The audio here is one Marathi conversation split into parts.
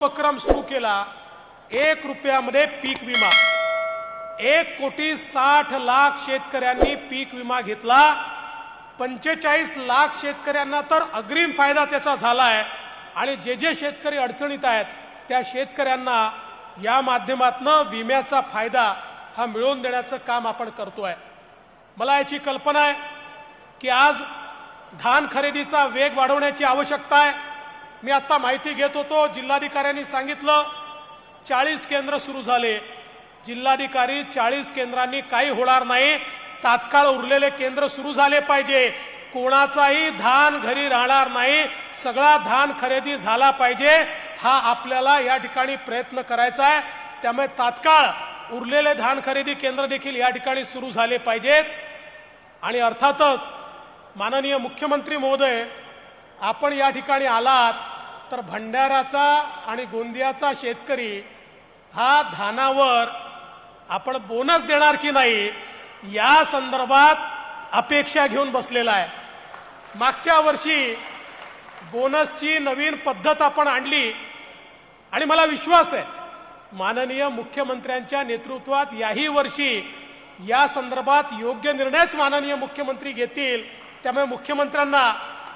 उपक्रम सुरू केला एक रुपयामध्ये पीक विमा. एक कोटी साठ लाख शेतकऱ्यांनी पीक विमा घेतला. पंचेचाळीस लाख शेतकऱ्यांना तर अग्रिम फायदा त्याचा झाला आहे आणि जे जे शेतकरी अडचणीत आहेत त्या शेतकऱ्यांना या माध्यमातनं विम्याचा फायदा हा मिळवून देण्याचं काम आपण करतो आहे मला याची कल्पना आहे की आज धान खरेदीचा वेग वाढवण्याची आवश्यकता आहे. मी आता माहिती घेत होतो जिल्हाधिकाऱ्यांनी सांगितलं चाळीस केंद्र सुरू झाले. जिल्हाधिकारी चाळीस केंद्रांनी काही होणार नाही. तात्काळ उरलेले केंद्र सुरू झाले पाहिजे. कोणाचाही धान घरी राहणार नाही. सगळा धान खरेदी झाला पाहिजे. हा आपल्याला या ठिकाणी प्रयत्न करायचा आहे. त्यामुळे तात्काळ उरलेले धान खरेदी केंद्र देखील या ठिकाणी सुरू झाले पाहिजेत. आणि अर्थातच माननीय मुख्यमंत्री महोदय आपण या ठिकाणी आलात तर भंडाऱ्याचा आणि गोंदियाचा शेतकरी हा धानावर आपण बोनस देणार की नाही या संदर्भात अपेक्षा घेऊन बसलेला आहे. मागच्या वर्षी बोनसची नवीन पद्धत आपण आणली आणि मला विश्वास आहे माननीय मुख्यमंत्र्यांच्या नेतृत्वात याही वर्षी या संदर्भात योग्य निर्णयच माननीय मुख्यमंत्री घेतील त्यामुळे मुख्यमंत्र्यांना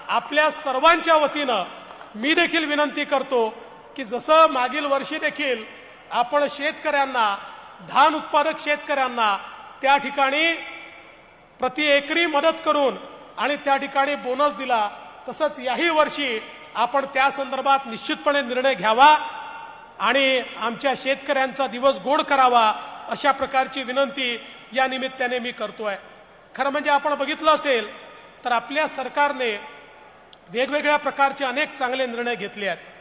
आपल्या सर्वांच्या वतीनं मी देखील विनंती करतो की जसं मागील वर्षी देखील आपण शेतकऱ्यांना धान उत्पादक शेतकऱ्यांना त्या ठिकाणी प्रति एकरी मदत करून आणि त्या ठिकाणी बोनस दिला तसंच याही वर्षी आपण त्या संदर्भात निश्चितपणे निर्णय घ्यावा आणि आमच्या शेतकऱ्यांचा दिवस गोड करावा अशा प्रकारची विनंती या निमित्ताने मी करतोय. खरं म्हणजे आपण बघितलं असेल तर आपल्या सरकारने वेगवेगळ्या प्रकारचे अनेक चांगले निर्णय घेतले आहेत.